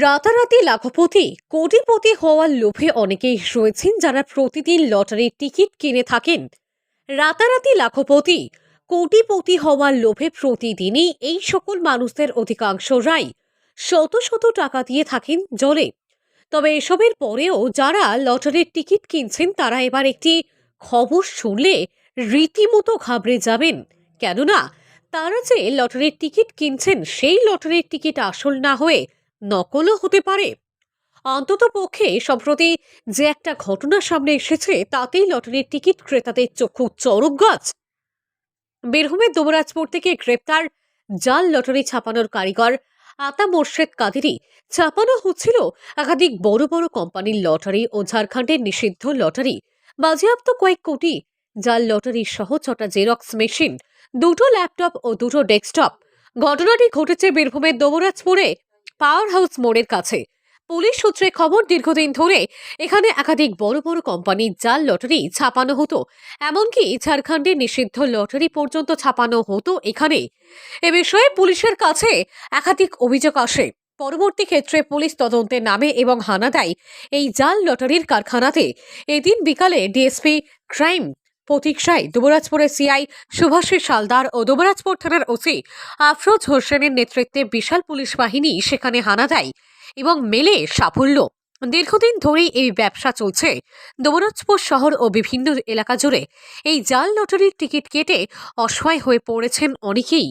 রাতারাতি লাখপতি, কোটিপতি হওয়ার লোভে অনেকেই রয়েছেন যারা প্রতিদিন লটারির টিকিট কিনে থাকেন। রাতারাতি লাখপতি, কোটিপতি হওয়ার লোভে প্রতিদিনই এই সকল মানুষদের অধিকাংশরাই শত শত টাকা দিয়ে থাকেন জলে। তবে এসবের পরেও যারা লটারির টিকিট কিনছেন, তারা এবার একটি খবর শুনলে রীতিমতো ঘাবড়ে যাবেন। কেননা, তারা যে লটারির টিকিট কিনছেন, সেই লটারির টিকিট আসল না হয়ে নকলও হতে পারে। অন্তত পক্ষে, সম্প্রতি যে একটা ঘটনা সামনে এসেছে, তাতেই লটারির টিকিট ক্রেতাদের চক্ষু চরক গাছ। বীরভূমের দুবরাজপুর থেকে গ্রেপ্তার জাল লটারি ছাপানোর কারিগর আতা মোর্শেদ কাদেরই ছাপানো হচ্ছিল একাধিক বড় বড় কোম্পানির লটারি ও ঝাড়খণ্ডের নিষিদ্ধ লটারি। বাজেয়াপ্ত কয়েক কোটি জাল লটারি সহ ছটা জেরক্স মেশিন, দুটো ল্যাপটপ ও দুটো ডেস্কটপ। ঘটনাটি ঘটেছে বীরভূমের দোবরাজপুরে পাওয়ার হাউস মোড়ের কাছে। পুলিশ সূত্রে খবর, দীর্ঘদিন ধরে এখানে একাধিক বড় বড় কোম্পানির জাল লটারি ছাপানো হতো, এমনকি ঝাড়খণ্ডে নিষিদ্ধ লটারি পর্যন্ত ছাপানো হতো এখানে এ বিষয়ে পুলিশের কাছে একাধিক অভিযোগ আসে। পরবর্তী ক্ষেত্রে পুলিশ তদন্তে নামে এবং হানা দেয় এই জাল লটারির কারখানাতে। এদিন বিকালে ডিএসপি ক্রাইম প্রতীক্ষায় দুবরাজপুরের সিআই সুভাষিস সালদার ও দুবরাজপুর থানার ওসি আফরোজ হোসেনের নেতৃত্বে বিশাল পুলিশ বাহিনী সেখানে হানা দেয় এবং মেলে সাফল্য। দীর্ঘদিন ধরেই এই ব্যবসা চলছে। দুবরাজপুর শহর ও বিভিন্ন এলাকা জুড়ে এই জাল লটারির টিকিট কেটে অসহায় হয়ে পড়েছেন অনেকেই।